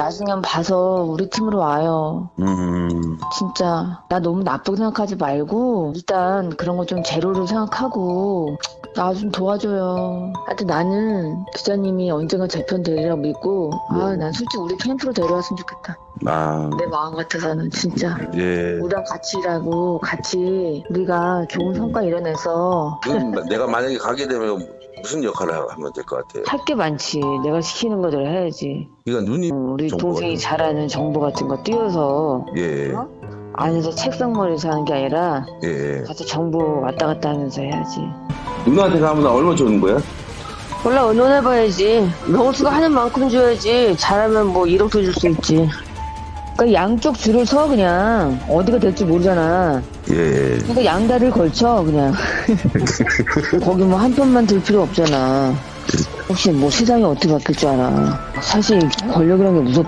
나중에 한번 봐서 우리 팀으로 와요. 음, 진짜 나 너무 나쁘게 생각하지 말고 일단 그런 거 좀 제로로 생각하고 나 좀 도와줘요. 하여튼 나는 기자님이 언젠가 제 편 되리라고 믿고 아 난 솔직히 우리 캠프로 데려왔으면 좋겠다. 아, 내 마음 같아서는 진짜 예. 우리랑 같이 일하고 같이 우리가 좋은 성과 이뤄내서 그럼 내가 만약에 가게 되면 무슨 역할을 하면 될 것 같아요? 할 게 많지. 내가 시키는 거대로 해야지. 그러니까 눈이, 음, 우리 정보가 동생이 좀- 잘 아는 정보 같은 거 띄워서 예, 어? 안에서 책상머리에서 하는 게 아니라 예. 가서 정보 왔다 갔다 하면서 해야지. 누나한테 가면 나 얼마 주는 거야? 몰라 의논해봐야지. 명수가 하는 만큼 줘야지. 잘하면 뭐 1억도 줄 수 있지. 그러니까 양쪽 줄을 서 그냥 어디가 될지 모르잖아. 예, 그러니까 양다리를 걸쳐 그냥. 거기 뭐 한 편만 들 필요 없잖아. 혹시 뭐 세상이 어떻게 바뀔 줄 알아. 사실 권력이란 게 무섭.